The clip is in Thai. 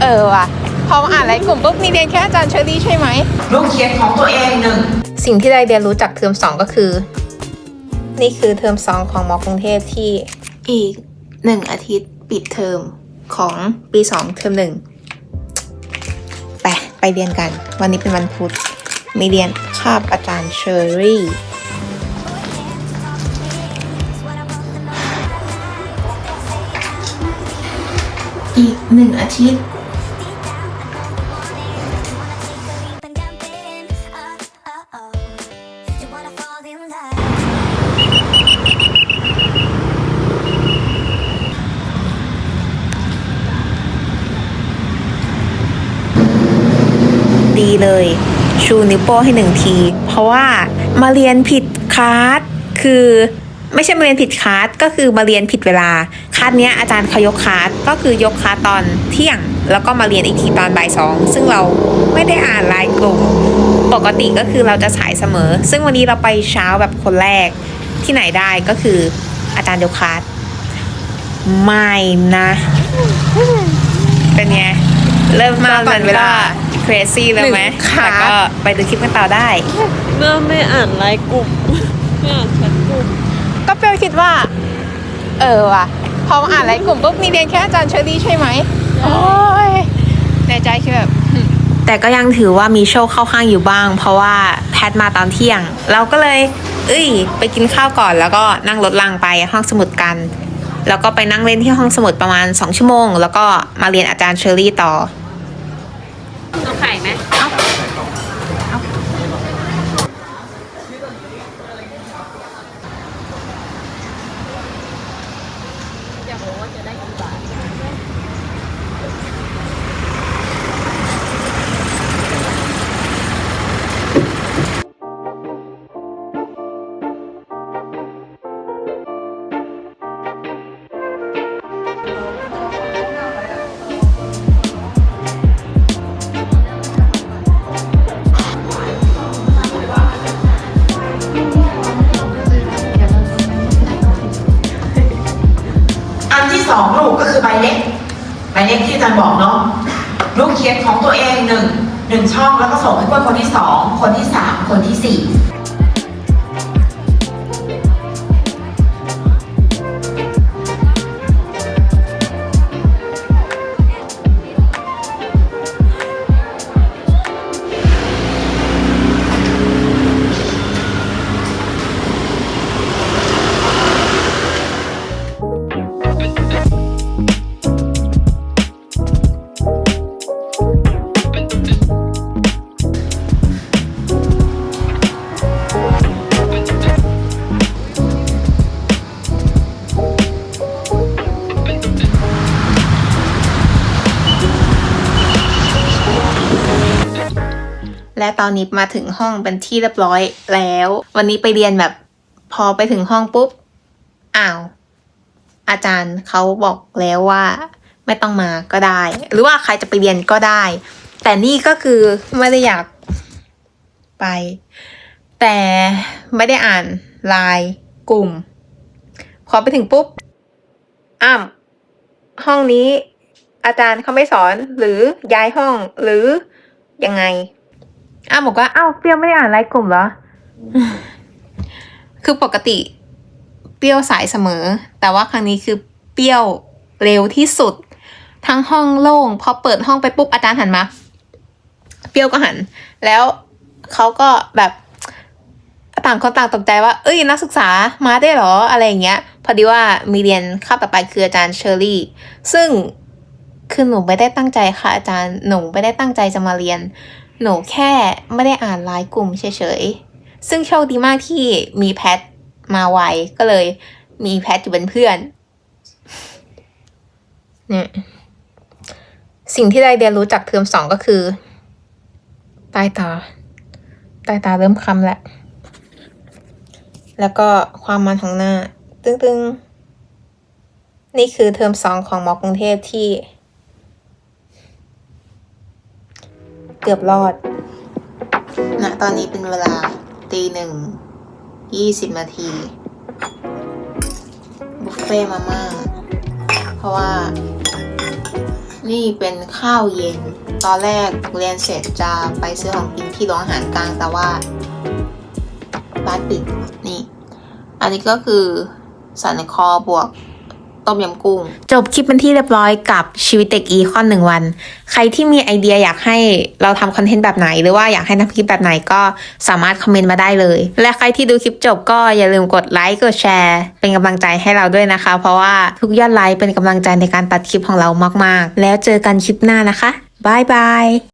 เออว่ะ พอมาอ่านรายกลุ่มปุ๊บมีเรียนแค่อาจารย์เชอรี่ใช่ไหม ลูกเขียนของตัวเองหนึ่ง สิ่งที่ได้เรียนรู้จากเทอมสองก็คือ นี่คือเทอมสองของมอกรุงเทพที่อีกหนึ่งอาทิตย์ปิดเทอมของปีสองเทอมหนึ่งไปไปเรียนกัน วันนี้เป็นวันพุธมีเรียนคาบอาจารย์เชอรี่อีกหนึ่งอาทิตย์ เลย ชูนิ้วโป้งให้หนึ่งที เพราะว่ามาเรียนผิดคลาสคือไม่ใช่มาเรียนผิดคลาสก็คือมาเรียนผิดเวลาคลาสเนี้ยอาจารย์เขายกคลาสก็คือยกคลาสตอนเที่ยง แล้วก็มาเรียนอีกทีตอนบ่ายสองซึ่งเราไม่ได้อ่านรายกลุ่มปกติก็คือเราจะสายเสมอ ซึ่งวันนี้เราไปเช้าแบบคนแรกที่ไหนได้ก็คืออาจารย์ยกคลาสไม่นะ เป็นไง เริ่มมาเหมือนเวลา crazy แล้วไหมหนึ่งค่ะ แต่ก็ไปดูคลิปกันต่อได้ เมื่อไม่อ่านไลน์กลุ่มไม่อ่านแชทกลุ่มก็เปลคิดว่า เออว่ะ พอมาอ่านรายกลุ่มปุ๊บมีเรียนแค่อาจารย์เชอรี่ใช่ไหมโอ้ยในใจคือแบบ แต่ก็ยังถือว่ามีโชคเข้าข้างอยู่บ้าง เพราะว่าแพทมาตอนเที่ยง เราก็เลย เอ้ย ไปกินข้าวก่อนแล้วก็นั่งรถลังไปห้องสมุดกัน แล้วก็ไปนั่งเล่นที่ห้องสมุดประมาณ 2 ชั่วโมง แล้วก็มาเรียนอาจารย์เชอรี่ต่อ เอาไข่ไหม อันที่ สองลูกก็คือใบเล็ก ใบเล็กที่อาจารย์บอกเนาะลูกเขียนของตัวเองหนึ่งหนึ่งช่องแล้วก็ส่งให้เพื่อนคนที่สองคนที่สามคนที่สี่ และตอนนี้มาถึงห้องเป็นที่เรียบร้อยแล้ว วันนี้ไปเรียนแบบพอไปถึงห้องปุ๊บ อ้าว อาจารย์เขาบอกแล้วว่า ไม่ต้องมาก็ได้ หรือว่าใครจะไปเรียนก็ได้ แต่นี่ก็คือไม่ได้อยากไป แต่ไม่ได้อ่านไลน์กลุ่ม พอไปถึงปุ๊บ อ้าวห้องนี้อาจารย์เขาไม่สอนหรือย้ายห้องหรือยังไง อ้าบอกว่าอ้าวเปรี้ยวไม่ได้อ่านไลน์กลุ่มเหรอ คือปกติ เปรี้ยวสายเสมอ แต่ว่าครั้งนี้คือเปรี้ยวเร็วที่สุด ทั้งห้องโล่งพอเปิดห้องไปปุ๊บอาจารย์หันมา เปรี้ยวก็หัน แล้วเขาก็แบบต่างคนต่างตกใจว่า เอ้ยนักศึกษามาได้เหรออะไรอย่างเงี้ย พอดีว่ามีเรียนคาต่อไปคืออาจารย์เชอรี่ ซึ่งคือหนูไม่ได้ตั้งใจค่ะอาจารย์ หนูไม่ได้ตั้งใจจะมาเรียน หนูแค่ไม่ได้อ่านไลน์กลุ่มเฉยๆ ซึ่งโชคดีมากที่มีแพทมาไวก็เลยมีแพทอยู่เป็นเพื่อนเนี่ยสิ่งที่ได้เรียนรู้จากเทอมสองก็คือใต้ตาใต้ตาเริ่มคำแล้วแล้วก็ความมันของหน้า ตึงๆ นี่คือเทอมสองของมอกรุงเทพที่ เกือบรอดณตอนนี้เป็นเวลาตีหนึ่งยี่สิบนาทีบุฟเฟ่ต์มาม่าเพราะว่า นี่เป็นข้าวเย็น ตอนแรกเรียนเสร็จจะไปซื้อของกินที่โรงอาหารกลางแต่ว่าร้านปิดนี่ อันนี้ก็คือสันคอบวก ต้มยำกุ้ง จบคลิปเป็นที่เรียบร้อยกับชีวิตเด็กอีคอนหนึ่งวัน ใครที่มีไอเดียอยากให้เราทำคอนเทนต์แบบไหน หรือว่าอยากให้ทำคลิปแบบไหนก็สามารถคอมเมนต์มาได้เลย และใครที่ดูคลิปจบก็อย่าลืมกดไลค์กดแชร์เป็นกำลังใจให้เราด้วยนะคะ เพราะว่าทุกยอดไลค์เป็นกำลังใจในการตัดคลิปของเรามากๆ แล้วเจอกันคลิปหน้านะคะบายบาย